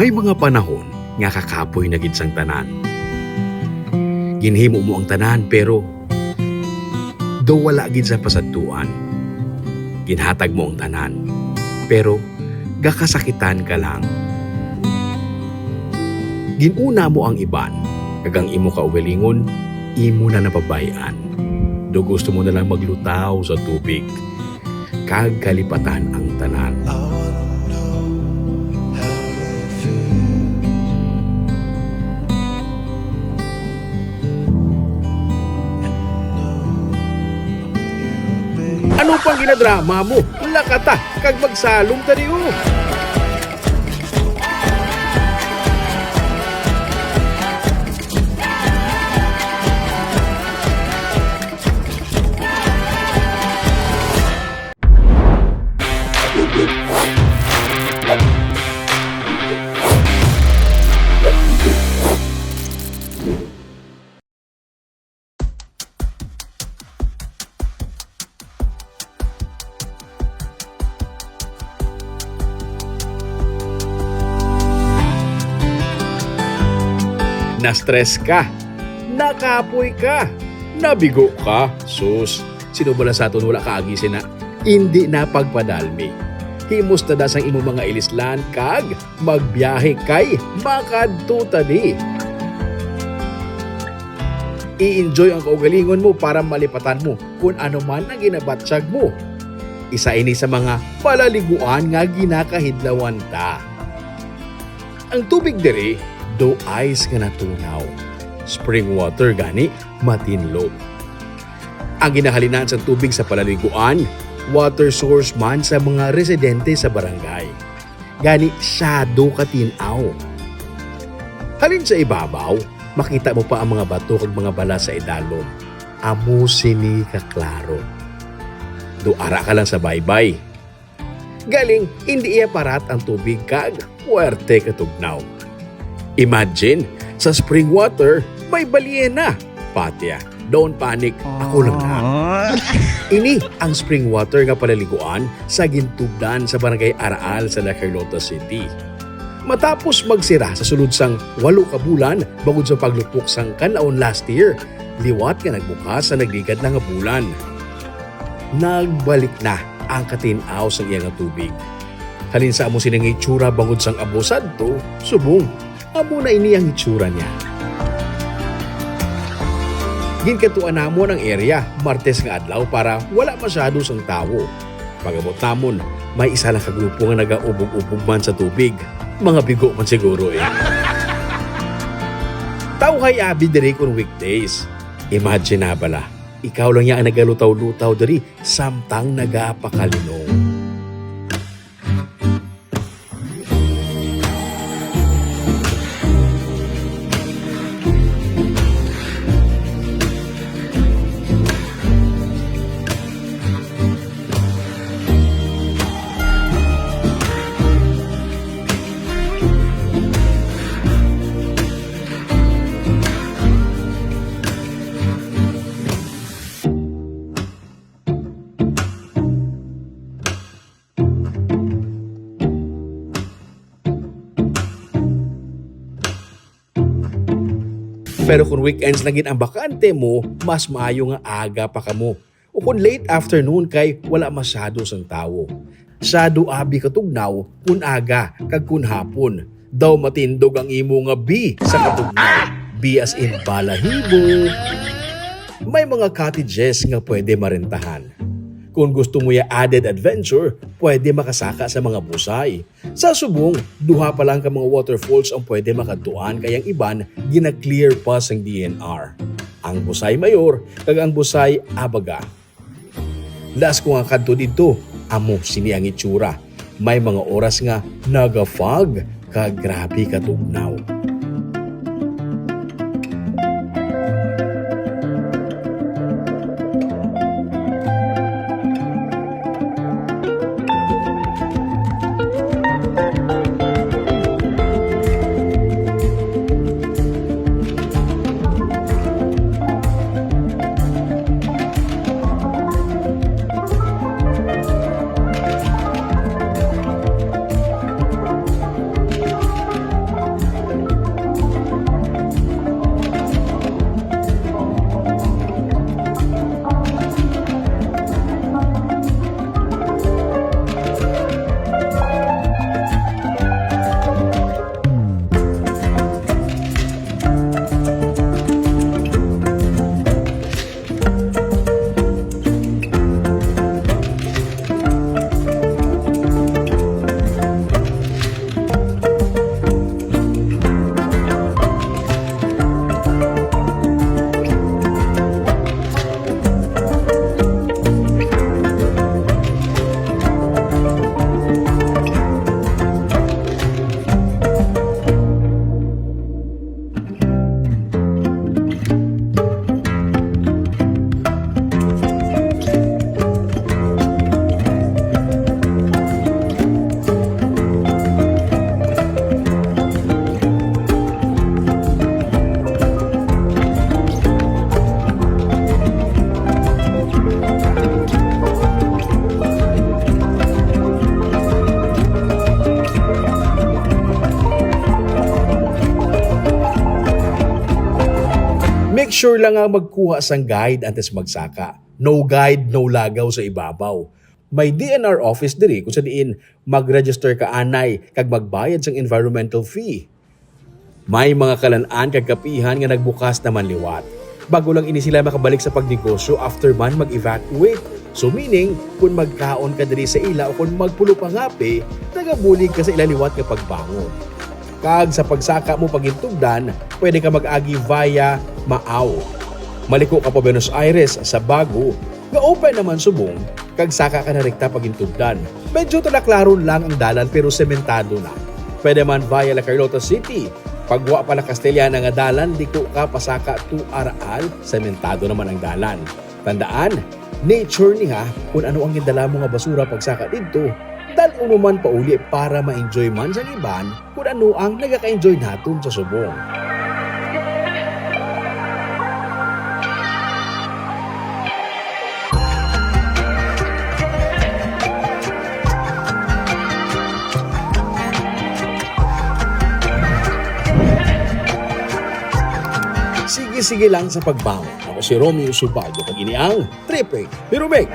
May mga panahon nga kakapoy na gid sang tanan. Ginhimo mo ang tanan pero do wala gid sa pasadtuan. Ginhatag mo ang tanan pero gakasakitan ka lang. Ginuna mo ang iban, kagang imo ka ugalingon, imo na napabayan. Do gusto mo na lang maglutaw sa tubig. Kag kalipatan ang tanan. Ano pang ginadrama mo? Lakata, kag magsalong tani Na-stress ka, nakapoy ka, nabigo ka, sus. Sino ba sa aton wala kaagisin na hindi na pagpadalmi. Himos na dasang imo mga ilislan kag magbiyahe kay makadto tani. I-enjoy ang kaugalingon mo para malipatan mo kung ano man ang ginabatsyag mo. Isa ini sa mga palaliguan nga ginakahidlawan ta. Ang tubig diri do ice nga natunaw. Spring water gani matinlog. Ang ginahalinan sa tubig sa palaliguan, water source man sa mga residente sa barangay. Gani shadow katinaw. Halin sa ibabaw, makita mo pa ang mga bato kag mga bala sa idalom. Amo sini ka klaro. Do ara ka lang sa baybay. Galing, hindi iya parat ang tubig kag puwerte katugnaw. Imagine, sa spring water, may balyena. Patya, don't panic, ako lang na. Ini ang spring water nga palaliguan sa gintubdan sa barangay Araal sa La Carlota City. Matapos magsira sa sulod sang walo ka bulan bangod sa paglupok sang kanaon last year, liwat nga nagbukas sa nagligad na nga bulan. Nagbalik na ang katinaw sa iya nga tubig. Halin sa amo sinang itsura bangod sang abosad to, subong, amo na ini ang itsura niya. Ginkatuan namo ng area Martes nga adlaw para wala masyado sang tawo. Pagabot namon, may isa lang ka grupo nga nagaubog-ubog man sa tubig. Mga bigo man siguro eh. Tao kay abi diri kun weekdays. Imagine na bala, ikaw lang yan ang nagalutaw-lutaw diri samtang nagapakalinong. Pero kung weekends gid ang bakante mo, mas maayo nga aga pa kamo. O kung late afternoon kay wala masyado sang tawo. Sado abi katugnaw kun aga kag kun hapon. Daw matindog ang imo nga bi sa katugnaw. Bi as in balahibo. May mga cottages nga pwede marentahan. Kung gusto mo ya added adventure, pwede makasaka sa mga busay. Sa subong, duha pa lang ka mga waterfalls ang pwede makatuan kayang iban gina-clear pa sang DNR. Ang busay mayor kag ang busay abaga. Las ko nga kadto dito, amo sini ang itsura. May mga oras nga naga-fog kag grabe katugnaw. sure lang nga magkuha sang guide antes magsaka. No guide, no lagaw sa ibabaw. May DNR office diri kung sa diin mag-register ka anay kag magbayad sang environmental fee. May mga kalanaan kag kapihan nga nagbukas naman liwat. Bago lang ini sila makabalik sa pagnegosyo after man mag-evacuate. So meaning, kung magkaon ka diri sa ila o kung magpulo pa ngapi, nagabulig ka sa ila liwat nga pagbangon. Kag sa pagsaka mo pagintugdan, pwede ka mag-agi via Maaw. Maliko ka pa Buenos Aires sa Bago, nga open naman subong, kag saka ka na rekta pagintugdan. Medyo talaklaro lang ang dalan pero sementado na. Pwede man via La Carlota City, Pagwa pala Castellana nga dalan, di ko ka pasaka tu Araal, sementado naman ang dalan. Tandaan, nature niya kung ano ang gindala mo nga basura pagsaka dito. Dal man pauli para ma-enjoy man sa iban kung ano ang nagaka-enjoy natin sa subong. Sige-sige lang sa pagbangon. Ako si Romeo Subaldo pag ini ang Tripe Pirubek.